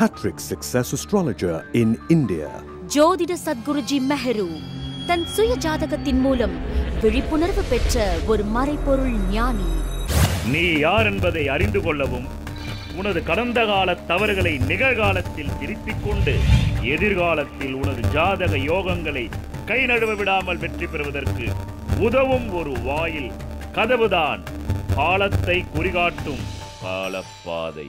Hattrick Success Astrologer in India. ஜோதிட சத்குருஜி மெஹரு தன் சுய ஜாதகத்தின் மூலம் விழிப்புணர்வு பெற்ற ஒரு மறைபொருள் ஞானி. நீ யார் என்பதை அறிந்து கொள்ளவும் உனது கடந்த கால தவறுகளை நிகழ்காலத்தில் திருத்திக் கொண்டு எதிர்காலத்தில் உனது ஜாதக யோகங்களை கை நழுவ விடாமல் வெற்றி பெறுவதற்கு உதவும் ஒரு வாயில் கதவுதான். காலத்தை குறிகாட்டும் காலப்பாதை.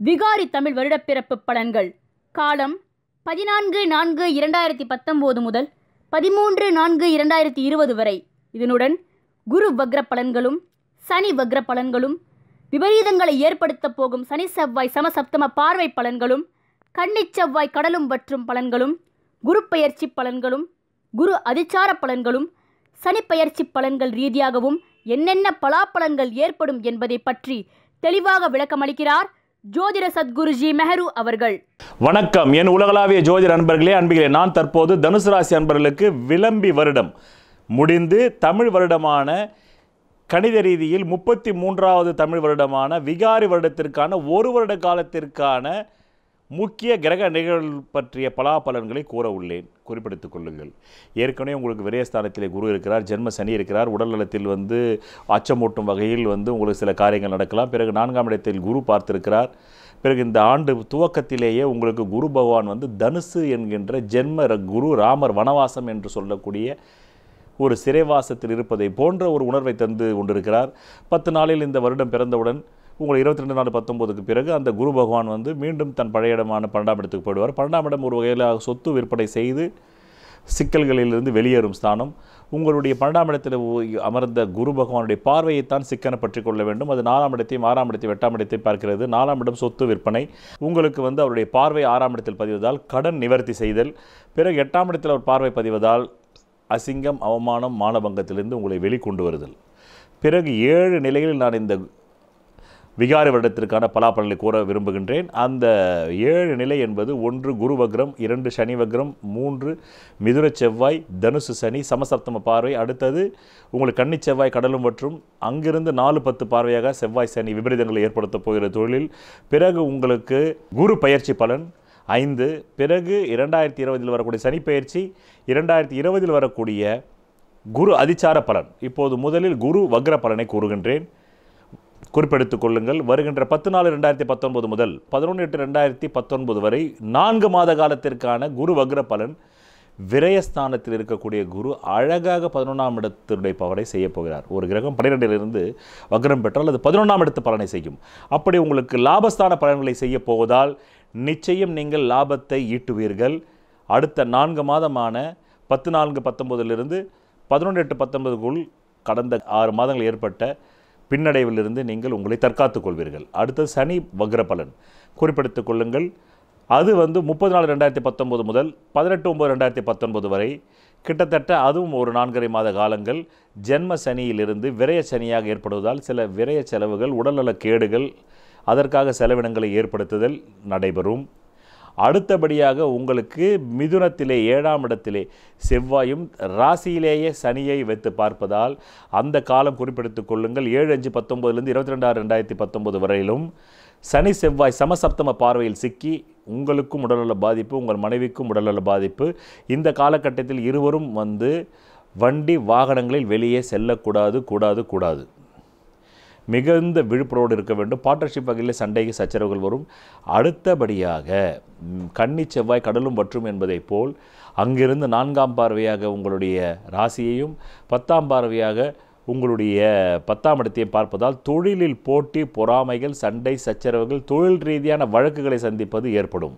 விகாரி தமிழ் வருடப்பிறப்பு பலன்கள். காலம் பதினான்கு நான்கு இரண்டாயிரத்தி பத்தொம்போது முதல் பதிமூன்று நான்கு இரண்டாயிரத்தி இருபது வரை. இதனுடன் குரு வக்ர பலன்களும் சனி வக்ர பலன்களும் விபரீதங்களை ஏற்படுத்தப் போகும் சனி செவ்வாய் சமசப்தம பார்வை பலன்களும் கன்னிச் செவ்வாய் கடலும் வற்றும் பலன்களும் குரு பெயர்ச்சி பலன்களும் குரு அதிச்சார பலன்களும் சனி பெயர்ச்சி பலன்கள் ரீதியாகவும் என்னென்ன பலாப்பலன்கள் ஏற்படும் என்பதை பற்றி தெளிவாக விளக்கமளிக்கிறார் ஜோதிட சத்குருஜி மெஹரு அவர்கள். வணக்கம். என் உலகளாவிய ஜோதிட அன்பர்களே அன்பிகளே நான் தற்போது தனுசு ராசி அன்பர்களுக்கு விளம்பி வருடம். முடிந்து தமிழ் வருடமான கணித ரீதியில் முப்பத்தி மூன்றாவது தமிழ் வருடமான விகாரி வருடத்திற்கான ஒரு வருட காலத்திற்கான முக்கிய கிரக நிகழ்வு பற்றிய பலாபலன்களை கூற உள்ளேன். குறிப்பிடுத்துக் கொள்ளுங்கள். ஏற்கனவே உங்களுக்கு விரயஸ்தானத்திலே குரு இருக்கிறார் ஜென்ம சனி இருக்கிறார் உடல் நலத்தில் வந்து அச்சமூட்டும் வகையில் வந்து உங்களுக்கு சில காரியங்கள் நடக்கலாம். பிறகு நான்காம் இடத்தில் குரு பார்த்திருக்கிறார். பிறகு இந்த ஆண்டு துவக்கத்திலேயே உங்களுக்கு குரு பகவான் வந்து தனுசு என்கின்ற ஜென்ம ர- குரு ராமர் வனவாசம் என்று சொல்லக்கூடிய ஒரு சிறைவாசத்தில் இருப்பதை போன்ற ஒரு உணர்வை தந்து கொண்டிருக்கிறார். பத்து நாளில் இந்த வருடம் பிறந்தவுடன் உங்கள் இருபத்தி ரெண்டு நாலு பத்தொம்போதுக்கு பிறகு அந்த குரு பகவான் வந்து மீண்டும் தன் பழைய இடமான பன்னெண்டாம் இடத்துக்கு போயிடுவார். பன்னெண்டாம் இடம் ஒரு வகையில் சொத்து விற்பனை செய்து சிக்கல்களிலிருந்து வெளியேறும் ஸ்தானம். உங்களுடைய பன்னெண்டாம் இடத்தில் அமர்ந்த குரு பகவானுடைய பார்வையைத்தான் சிக்கனை பற்றி கொள்ள வேண்டும். அது நாலாம் இடத்தையும் ஆறாம் இடத்தையும் எட்டாம் இடத்தை பார்க்கிறது. நாலாம் இடம் சொத்து விற்பனை. உங்களுக்கு வந்து அவருடைய பார்வை ஆறாம் இடத்தில் பதிவதால் கடன் நிவர்த்தி செய்தல். பிறகு எட்டாம் இடத்தில் அவர் பார்வை பதிவதால் அசிங்கம் அவமானம் மானபங்கத்திலிருந்து உங்களை வெளிக்கொண்டு வருதல். பிறகு ஏழு நிலைகளில் நான் இந்த விகாரி வருடத்திற்கான பலாபலனை கூற விரும்புகின்றேன். அந்த ஏழு நிலை என்பது ஒன்று குரு வக்ரம் இரண்டு சனி வக்ரம் மூன்று மிதுர செவ்வாய் தனுசு சனி சமசப்தம பார்வை. அடுத்தது உங்களுக்கு கன்னி செவ்வாய் கடலும் மற்றும் அங்கிருந்து நாலு பத்து பார்வையாக செவ்வாய் சனி விபரீதங்களை ஏற்படுத்தப் போகிற தொழிலில். பிறகு உங்களுக்கு குரு பயிற்சி பலன் ஐந்து. பிறகு இரண்டாயிரத்தி இருபதில் வரக்கூடிய சனி பயிற்சி இரண்டாயிரத்தி இருபதில் வரக்கூடிய குரு அதிச்சார பலன். இப்போது முதலில் குரு வக்ர பலனை கூறுகின்றேன். குறிப்பெடுத்துக் கொள்ளுங்கள். வருகின்ற பத்து நாலு ரெண்டாயிரத்தி பத்தொன்பது முதல் பதினொன்று எட்டு ரெண்டாயிரத்தி பத்தொன்பது வரை நான்கு மாத காலத்திற்கான குரு வக்ர பலன் விரயஸ்தானத்தில் இருக்கக்கூடிய குரு அழகாக பதினொன்றாம் இடத்தினுடைய பவரை செய்ய போகிறார். ஒரு கிரகம் பன்னிரெண்டிலிருந்து வக்ரம் பெற்றால் அது பதினொன்றாம் இடத்து பலனை செய்யும். அப்படி உங்களுக்கு லாபஸ்தான பலன்களை செய்ய போவதால் நிச்சயம் நீங்கள் லாபத்தை ஈட்டுவீர்கள். அடுத்த நான்கு மாதமான பத்து நான்கு பத்தொன்பதிலிருந்து பதினொன்று எட்டு பத்தொன்பதுக்குள் கடந்த ஆறு மாதங்கள் ஏற்பட்ட பின்னடைவிலிருந்து நீங்கள் உங்களை தற்காத்துக் கொள்வீர்கள். அடுத்தது சனி வக்ர பலன். குறிப்பிடுத்துக் கொள்ளுங்கள். அது வந்து முப்பது நாலு ரெண்டாயிரத்தி பத்தொம்போது முதல் பதினெட்டு ஒம்பது ரெண்டாயிரத்தி பத்தொன்பது வரை. கிட்டத்தட்ட அதுவும் ஒரு நான்கரை மாத காலங்கள். ஜென்ம சனியிலிருந்து விரய சனியாக ஏற்படுவதால் சில விரய செலவுகள் உடல்நலக் கேடுகள் அதற்காக செலவினங்களை ஏற்படுத்துதல் நடைபெறும். அடுத்தபடியாக உங்களுக்கு மிதுனத்திலே ஏழாம் இடத்திலே செவ்வாயும் ராசியிலேயே சனியை வைத்து பார்ப்பதால் அந்த காலம் குறிப்பிடுத்துக் கொள்ளுங்கள். ஏழு அஞ்சு பத்தொம்போதுலேருந்து இருபத்தி ரெண்டாறு ரெண்டாயிரத்தி பத்தொம்போது வரையிலும் சனி செவ்வாய் சமசப்தம பார்வையில் சிக்கி உங்களுக்கும் உடல்நல பாதிப்பு உங்கள் மனைவிக்கும் உடல்நல பாதிப்பு. இந்த காலகட்டத்தில் இருவரும் வந்து வண்டி வாகனங்களில் வெளியே செல்லக்கூடாது கூடாது கூடாது. மிகுந்த விழிப்புணர்வோடு இருக்க வேண்டும். பார்ட்னர்ஷிப் வகையில் சண்டைக்கு சச்சரவுகள் வரும். அடுத்தபடியாக கன்னி செவ்வாய் கடலும் வற்றும் என்பதைப் போல் அங்கிருந்து நான்காம் பார்வையாக உங்களுடைய ராசியையும் பத்தாம் பார்வையாக உங்களுடைய பத்தாம் இடத்தையும் பார்ப்பதால் தொழிலில் போட்டி பொறாமைகள் சண்டை சச்சரவுகள் தொழில் ரீதியான வழக்குகளை சந்திப்பது ஏற்படும்.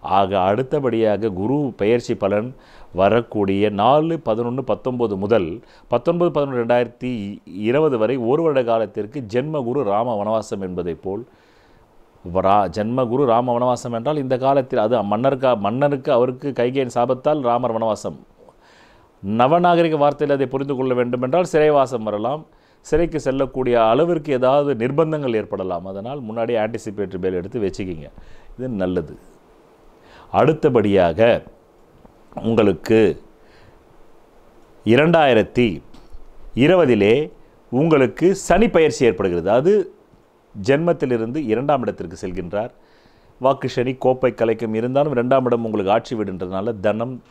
ஆக அடுத்தபடியாக குரு பெயர்ச்சி பலன் வரக்கூடிய நாலு பதினொன்று பத்தொம்போது முதல் பத்தொன்பது பதினொன்று ரெண்டாயிரத்தி இருபது வரை ஒரு வருட காலத்திற்கு ஜென்ம குரு ராம வனவாசம் என்பதைப் போல் ரா ஜென்ம குரு ராம வனவாசம் என்றால் இந்த காலத்தில் அது மன்னருக்கு மன்னருக்கு அவருக்கு கைகேயின் சாபத்தால் ராமர் வனவாசம். நவநாகரிக வார்த்தையில் அதை புரிந்து கொள்ள வேண்டும் என்றால் சிறைவாசம் வரலாம். சிறைக்கு செல்லக்கூடிய அளவிற்கு ஏதாவது நிர்பந்தங்கள் ஏற்படலாம். அதனால் முன்னாடி ஆன்டிசிபேட்டரி பேல் எடுத்து வச்சுக்கிங்க. இது நல்லது. அடுத்தபடியாக உங்களுக்கு இரண்டாயிரத்தி இருபதிலே உங்களுக்கு சனி பயிற்சி ஏற்படுகிறது. அது ஜென்மத்திலிருந்து இரண்டாம் இடத்திற்கு செல்கின்றார். வாக்கு சனி கோப்பை கலைக்கும் இருந்தாலும் இரண்டாம் இடம் உங்களுக்கு ஆட்சி வீடுன்றதுனால தனம்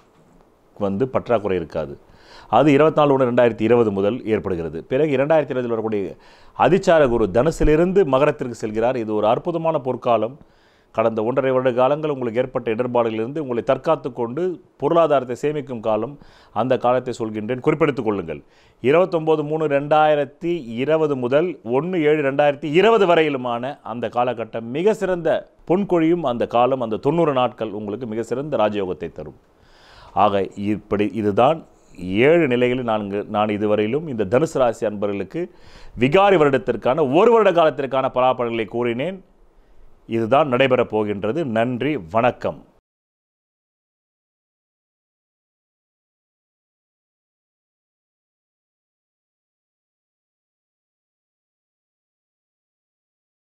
வந்து பற்றாக்குறை இருக்காது. அது இருபத்தி நாலு ஒன்று ரெண்டாயிரத்தி இருபது முதல் ஏற்படுகிறது. பிறகு இரண்டாயிரத்தி இருபதில் வரக்கூடிய அதிச்சார குரு தனுசிலிருந்து மகரத்திற்கு செல்கிறார். இது ஒரு அற்புதமான பொற்காலம். கடந்த ஒன்றரை வருட காலங்கள் உங்களுக்கு ஏற்பட்ட இடர்பாடுகளிலிருந்து உங்களை தற்காத்து கொண்டு பொருளாதாரத்தை சேமிக்கும் காலம் அந்த காலத்தை சொல்கின்றேன். குறிப்பெடுத்துக் கொள்ளுங்கள். இருபத்தொம்போது மூணு ரெண்டாயிரத்தி இருபது முதல் ஒன்று ஏழு ரெண்டாயிரத்தி இருபது வரையிலுமான அந்த காலகட்டம் மிக சிறந்த பொன்கொழியும் அந்த காலம் அந்த தொண்ணூறு நாட்கள் உங்களுக்கு மிக சிறந்த ராஜயோகத்தை தரும். ஆக இப்படி இதுதான் ஏழு நிலைகளில் நான் நான் இதுவரையிலும் இந்த தனுசு ராசி அன்பர்களுக்கு விகாரி வருடத்திற்கான ஒரு வருட காலத்திற்கான பலாபலன்களை கூறினேன். இதுதான் நடைபெறப் போகின்றது. நன்றி வணக்கம்.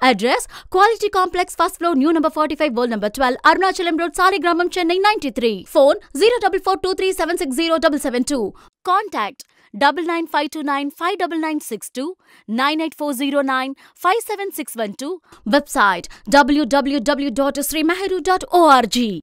Address Quality Complex, first floor, new number 45, wall number 12, Arunachalam Road, Saligramam, Chennai 93. Phone 0442376072. Contact 99529-59962, 98409-57612, website www.srimeheru.org.